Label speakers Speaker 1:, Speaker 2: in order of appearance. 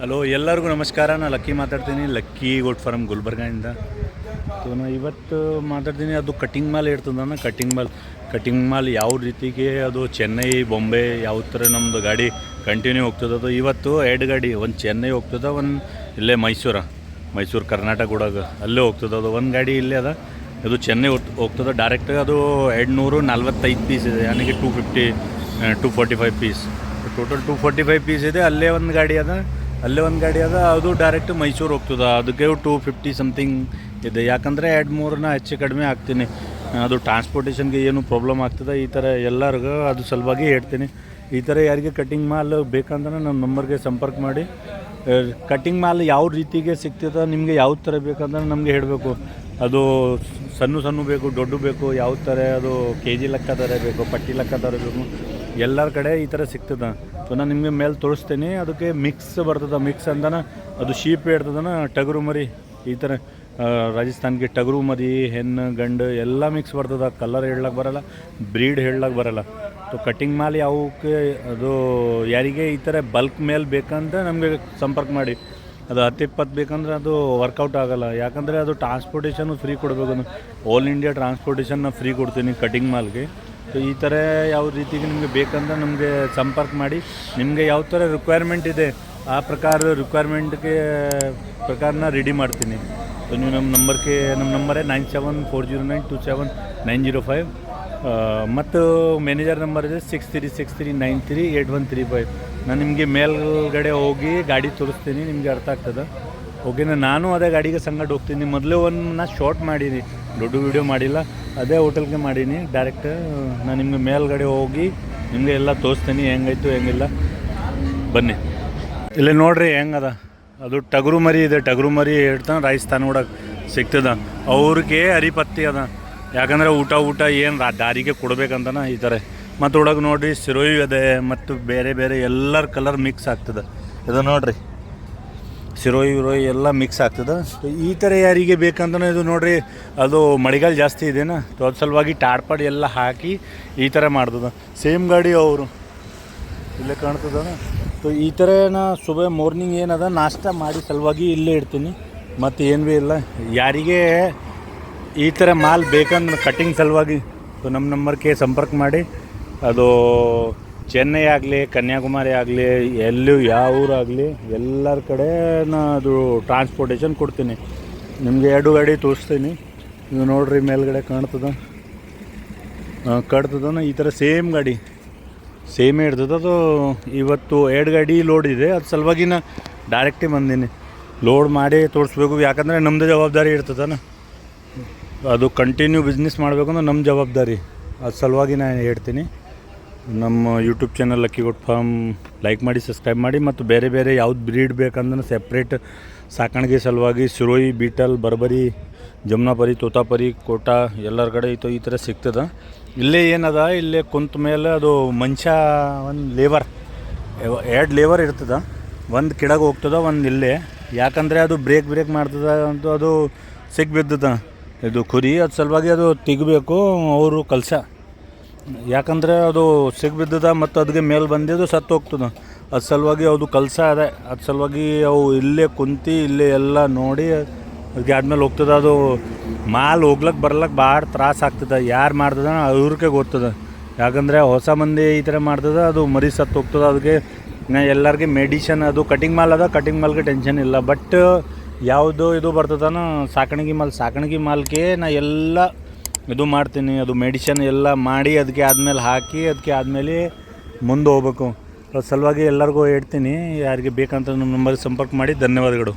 Speaker 1: Hello, ಎಲ್ಲರಿಗೂ ನಮಸ್ಕಾರ. ನಾನು ಲಕ್ಕಿ ಮಾತಾಡ್ತೀನಿ. ಲಕ್ಕಿ ಗೋಟ್ ಫಾರಮ್ ಗುಲ್ಬರ್ಗಾಯಿಂದ ಸೊ ನಾನು ಇವತ್ತು ಮಾತಾಡ್ತೀನಿ, ಅದು ಕಟ್ಟಿಂಗ್ ಮಾಲ್ ಇರ್ತದನ್ನ ಕಟ್ಟಿಂಗ್ ಮಾಲ್ ಕಟ್ಟಿಂಗ್ ಮಾಲ್ ಯಾವ ರೀತಿಗೆ ಅದು ಚೆನ್ನೈ, ಬೊಂಬೆ ಯಾವ ಥರ ನಮ್ಮದು ಗಾಡಿ ಕಂಟಿನ್ಯೂ ಹೋಗ್ತದೆ. ಅದು ಇವತ್ತು ಎರಡು ಗಾಡಿ, ಒಂದು ಚೆನ್ನೈ ಹೋಗ್ತದೆ, ಒಂದು ಇಲ್ಲೇ ಮೈಸೂರ, ಮೈಸೂರು ಕರ್ನಾಟಕ ಒಳಗೆ. ಅಲ್ಲೇ ಹೋಗ್ತದೆ. ಅದು ಒಂದು ಗಾಡಿ ಇಲ್ಲೇ ಅದ. ಇದು ಚೆನ್ನೈ ಹೋಗ್- ಹೋಗ್ತದೆ. ಡೈರೆಕ್ಟ್ ಅದು ಎರಡು ನೂರು ನಲ್ವತ್ತೈದು ಪೀಸ್ ಇದೆ. ನನಗೆ two fifty two forty five piece total two forty five piece ಇದೆ. ಅಲ್ಲೇ ಒಂದು ಗಾಡಿ ಅದ. ಅಲ್ಲೇ ಒಂದು ಗಾಡಿ ಅದ, ಅದು ಡೈರೆಕ್ಟ್ ಮೈಸೂರು ಹೋಗ್ತದ. ಅದಕ್ಕೆ ಟೂ ಫಿಫ್ಟಿ ಸಮಥಿಂಗ್ ಇದೆ. ಯಾಕಂದರೆ ಎರಡು ಮೂರನ್ನ ಹೆಚ್ಚು ಕಡಿಮೆ ಆಗ್ತೀನಿ ಅದು ಟ್ರಾನ್ಸ್ಪೋರ್ಟೇಷನ್ಗೆ ಏನು ಪ್ರಾಬ್ಲಮ್ ಆಗ್ತದೆ, ಈ ಥರ ಎಲ್ಲರಿಗೂ ಅದು ಸಲುವಾಗಿ ಹೇಳ್ತೀನಿ. ಈ ಥರ ಯಾರಿಗೆ ಕಟಿಂಗ್ ಮಾಲ್ ಬೇಕಂದ್ರೆ ನಮ್ಮ ನಂಬರ್ಗೆ ಸಂಪರ್ಕ ಮಾಡಿ. ಕಟಿಂಗ್ ಮಾಲ್ ಯಾವ ರೀತಿಗೆ ಸಿಗ್ತದೆ, ನಿಮಗೆ ಯಾವ ಥರ ಬೇಕಂದ್ರೆ ನಮಗೆ ಹೇಳಬೇಕು. ಅದು ಸಣ್ಣ ಸಣ್ಣ ಬೇಕು, ದೊಡ್ಡ ಬೇಕು, ಯಾವ ಥರ ಅದು ಕೆ ಜಿ ಲೆಕ್ಕ ಥರ ಬೇಕು, ಪಟ್ಟಿ ಲೆಕ್ಕ ಥರ ಬೇಕು. ಎಲ್ಲರ ಕಡೆ ಈ ಥರ ಸಿಗ್ತದೆ. ಸೊ ನಾನು ನಿಮಗೆ ಮೇಲೆ ತೋರಿಸ್ತೀನಿ. ಅದಕ್ಕೆ ಮಿಕ್ಸ್ ಬರ್ತದೆ. ಮಿಕ್ಸ್ ಅಂದನ ಅದು ಶೀಪ್ ಇರ್ತದನ, ಟಗರು ಮರಿ. ಈ ಥರ ರಾಜಸ್ಥಾನ್ಗೆ ಟಗರು ಮರಿ, ಹೆಣ್ಣು, ಗಂಡು ಎಲ್ಲ ಮಿಕ್ಸ್ ಬರ್ತದೆ. ಕಲರ್ ಹೇಳಕ್ಕೆ ಬರಲ್ಲ ಬ್ರೀಡ್ ಹೇಳಕ್ಕೆ ಬರಲ್ಲ. ಸೊ ಕಟ್ಟಿಂಗ್ ಮಾಲ್ ಯಾವಕ್ಕೆ ಅದು ಯಾರಿಗೆ ಈ ಥರ ಬಲ್ಕ್ ಮೇಲೆ ಬೇಕಂತ ನಮಗೆ ಸಂಪರ್ಕ ಮಾಡಿ. ಅದು ಹತ್ತು ಇಪ್ಪತ್ತು ಬೇಕಂದ್ರೆ ಅದು ವರ್ಕೌಟ್ ಆಗಲ್ಲ. ಯಾಕಂದರೆ ಅದು ಟ್ರಾನ್ಸ್ಪೋರ್ಟೇಷನು ಫ್ರೀ ಕೊಡಬೇಕು. ಆಲ್ ಇಂಡಿಯಾ ಟ್ರಾನ್ಸ್ಪೋರ್ಟೇಷನ್ನ ಫ್ರೀ ಕೊಡ್ತೀನಿ ಕಟಿಂಗ್ ಮಾಲ್ಗೆ. ಸೊ ಈ ಥರ ಯಾವ ರೀತಿಗೆ ನಿಮಗೆ ಬೇಕಂದ್ರೆ ನಮಗೆ ಸಂಪರ್ಕ ಮಾಡಿ, ನಿಮಗೆ ಯಾವ ಥರ ರಿಕ್ವೈರ್ಮೆಂಟ್ ಇದೆ, ಆ ಪ್ರಕಾರ ರಿಕ್ವೈರ್ಮೆಂಟ್ಗೆ ಪ್ರಕಾರನ ರೆಡಿ ಮಾಡ್ತೀನಿ. ಸೊ ನೀವು ನಮ್ಮ ನಂಬರ್ಗೆ ನಮ್ಮ ನಂಬರೇ nine seven four zero nine two seven nine zero five ಮತ್ತು ಮ್ಯಾನೇಜರ್ ನಂಬರ್ ಇದೆ six three six three nine three eight one three five ನಾನು ನಿಮಗೆ ಮೇಲ್ಗಡೆ ಹೋಗಿ ಗಾಡಿ ತೋರಿಸ್ತೀನಿ, ನಿಮಗೆ ಅರ್ಥ ಆಗ್ತದೆ? ಓಕೆನಾ ನಾನು ಅದೇ ಗಾಡಿಗೆ ಸಂಗಡ ಹೋಗ್ತೀನಿ. ಮೊದಲೇ ಒಂದು ನಾ ಶಾರ್ಟ್ ಮಾಡೀನಿ. ದೊಡ್ಡ ವೀಡಿಯೋ ಮಾಡಿಲ್ಲ. ಅದೇ ಹೋಟೆಲ್ಗೆ ಮಾಡೀನಿ. ಡೈರೆಕ್ಟ್ ನಾನು ನಿಮಗೆ ಮೇಲ್ಗಡೆ ಹೋಗಿ ನಿಮಗೆ ಎಲ್ಲ ತೋರಿಸ್ತೀನಿ. ಹೆಂಗಾಯ್ತು, ಹೆಂಗಿಲ್ಲ. ಬನ್ನಿ. ಇಲ್ಲಿ ನೋಡ್ರಿ ಹೆಂಗದ. ಅದು ಟಗರು ಮರಿ ಇದೆ. ಟಗರು ಮರಿ ಹೇಳ್ತಾನೆ ರಾಜಸ್ಥಾನ ಒಳಗೆ ಸಿಗ್ತದ. ಅವ್ರಿಗೆ ಅರಿಪತ್ತಿ ಅದ. ಯಾಕಂದರೆ ಊಟ ಊಟ ಏನು ದಾರಿಗೆ ಕೊಡ್ಬೇಕಂತನ ಈ ಥರ ಮತ್ತು ಒಳಗೆ ನೋಡ್ರಿ, ಸಿರೋಯಿ ಅದೇ ಮತ್ತು ಬೇರೆ ಬೇರೆ ಎಲ್ಲರ ಕಲರ್ ಮಿಕ್ಸ್ ಆಗ್ತದೆ. ಇದು ನೋಡ್ರಿ. ಸಿರೋಯಿ ವಿರೋಯಿ ಎಲ್ಲ ಮಿಕ್ಸ್ ಆಗ್ತದೆ. ಈ ಥರ ಯಾರಿಗೆ ಬೇಕಂದ್ರೆ ಇದು ನೋಡ್ರಿ, ಅದು ಮಳೆಗಾಲ ಜಾಸ್ತಿ ಇದೆನಾ? ಅದ್ರ ಸಲುವಾಗಿ ಟಾಡ್ಪಾಡಿ ಎಲ್ಲ ಹಾಕಿ ಈ ಥರ ಮಾಡ್ತದ. ಸೇಮ್ ಗಾಡಿ ಅವರು. ಇಲ್ಲೇ ಕಾಣ್ತದ ಸೊ ಈ ಥರ ನಾ ಸುಬೆ ಮಾರ್ನಿಂಗ್ ಏನದ? ನಾಷ್ಟ ಮಾಡಿ ಸಲುವಾಗಿ ಇಲ್ಲೇ ಇಡ್ತೀನಿ. ಮತ್ತು ಏನು ಭೀ ಇಲ್ಲ. ಯಾರಿಗೆ ಈ ಥರ ಮಾಲ್ ಬೇಕಂದ್ರೆ ಕಟಿಂಗ್ ಸಲುವಾಗಿ ಸೊ ನಮ್ಮ ನಂಬರ್ಗೆ ಸಂಪರ್ಕ ಮಾಡಿ. ಅದು ಚೆನ್ನೈ ಆಗಲಿ, ಕನ್ಯಾಕುಮಾರಿ ಆಗಲಿ, ಎಲ್ಲೂ ಯಾವ ಊರಾಗಲಿ ಎಲ್ಲರ ಕಡೆ ಅದು ಟ್ರಾನ್ಸ್ಪೋರ್ಟೇಷನ್ ಕೊಡ್ತೀನಿ. ನಿಮಗೆ ಎರಡು ಗಾಡಿ ತೋರಿಸ್ತೀನಿ. ನೀವು ನೋಡ್ರಿ ಮೇಲ್ಗಡೆ ಕಾಣ್ತದ. ಕಾಣ್ತದನ ಈ ಥರ ಸೇಮ್ ಗಾಡಿ. ಸೇಮೇ ಇರ್ತದ ಅದು ಇವತ್ತು ಎರಡು ಗಾಡಿ ಲೋಡ್ ಇದೆ. ಅದು ಸಲುವಾಗಿ ನಾ ಡೈರೆಕ್ಟೇ ಬಂದೀನಿ. ಲೋಡ್ ಮಾಡಿ ತೋರಿಸ್ಬೇಕು. ಯಾಕಂದರೆ ನಮ್ಮದು ಜವಾಬ್ದಾರಿ ಇರ್ತದನ. ಅದು ಕಂಟಿನ್ಯೂ ಬಿಸ್ನೆಸ್ ಮಾಡಬೇಕಂದ್ರೆ ನಮ್ಮ ಜವಾಬ್ದಾರಿ. ಅದು ಸಲುವಾಗಿ ನಾನು ಹೇಳ್ತೀನಿ. ನಮ್ಮ YouTube channel Lucky goat farm like ಮಾಡಿ ಸಬ್ಸ್ಕ್ರೈಬ್ ಮಾಡಿ ಮತ್ತು ಬೇರೆ ಬೇರೆ ಯಾವ್ದು ಬ್ರೀಡ್ ಬೇಕಂದ್ರೆ ಸೆಪ್ರೇಟ್ ಸಾಕಾಣಿಕೆ ಸಲುವಾಗಿ ಸಿರೋಯಿ, ಬೀಟಲ್, ಬರ್ಬರಿ, ಜಮುನಾಪರಿ, ತೋತಾಪರಿ, ಕೋಟಾ ಎಲ್ಲರ ಕಡೆ ಇತ್ತು ಈ ಥರ ಸಿಗ್ತದೆ. ಇಲ್ಲೇ ಏನದ? ಇಲ್ಲೇ ಕುಂತ ಮೇಲೆ ಅದು ಮನುಷ್ಯ ಒಂದು ಲೇಬರ್ ಎರಡು ಲೇಬರ್ ಇರ್ತದೆ. ಒಂದು ಕೆಳಗೆ ಹೋಗ್ತದ, ಒಂದು ಇಲ್ಲೇ. ಯಾಕಂದರೆ ಅದು ಬ್ರೇಕ್ ಬ್ರೇಕ್ ಮಾಡ್ತದೆ ಅಂತ ಅದು ಸಿಗ್ಬಿದ್ದದ. ಇದು ಕುರಿ ಅದು ಸಲುವಾಗಿ ಅದು ತೆಗಿಬೇಕು, ಅವರು ಕಲ್ಸ. ಯಾಕಂದರೆ ಅದು ಸಿಗ್ಬಿದ್ದದ ಮತ್ತು ಅದಕ್ಕೆ ಮೇಲೆ ಬಂದಿದ್ದು ಸತ್ತು ಹೋಗ್ತದೆ. ಅದು ಸಲುವಾಗಿ ಅದು ಕಲಸ ಅದೇ. ಅದು ಸಲುವಾಗಿ ಅವು ಇಲ್ಲೇ ಕುಂತು ಇಲ್ಲೇ ಎಲ್ಲ ನೋಡಿ ಅದಕ್ಕೆ ಆದ್ಮೇಲೆ ಹೋಗ್ತದೆ. ಅದು ಮಾಲ್ ಹೋಗ್ಲಕ್ಕೆ ಬರ್ಲಕ್ಕೆ ಭಾಳ ತ್ರಾಸ ಆಗ್ತದೆ. ಯಾರು ಮಾಡ್ತದ ಅವ್ರಿಗೆ ಗೊತ್ತದ. ಯಾಕಂದರೆ ಹೊಸ ಮಂದಿ ಈ ಥರ ಮಾಡ್ತದೆ, ಅದು ಮರಿ ಸತ್ತು ಹೋಗ್ತದೆ. ಅದಕ್ಕೆ ನಾ ಎಲ್ಲರಿಗೆ ಮೆಡಿಷನ್ ಅದು ಕಟಿಂಗ್ ಮಾಲ್ ಅದ, ಕಟಿಂಗ್ ಮಾಲ್ಗೆ ಟೆನ್ಷನ್ ಇಲ್ಲ. ಬಟ್ ಯಾವುದು ಇದು ಬರ್ತದನ ಸಾಕಣಿಗೆ ಮಾಲ್, ಸಾಕಣಿಗೆ ಮಾಲ್ಗೆ ನಾ ಎಲ್ಲ ಇದು ಮಾಡ್ತೀನಿ, ಅದು ಮೆಡಿಷನ್ ಎಲ್ಲ ಮಾಡಿ ಅದಕ್ಕೆ ಆದಮೇಲೆ ಹಾಕಿ ಅದಕ್ಕೆ ಆದಮೇಲೆ ಮುಂದೆ ಹೋಗ್ಬೇಕು. ಅದ್ರ ಸಲುವಾಗಿ ಎಲ್ಲರಿಗೂ ಹೇಳ್ತೀನಿ, ಯಾರಿಗೆ ಬೇಕಂತ ನಮ್ಮ ನಂಬರ್ ಸಂಪರ್ಕ ಮಾಡಿ, ಧನ್ಯವಾದಗಳು.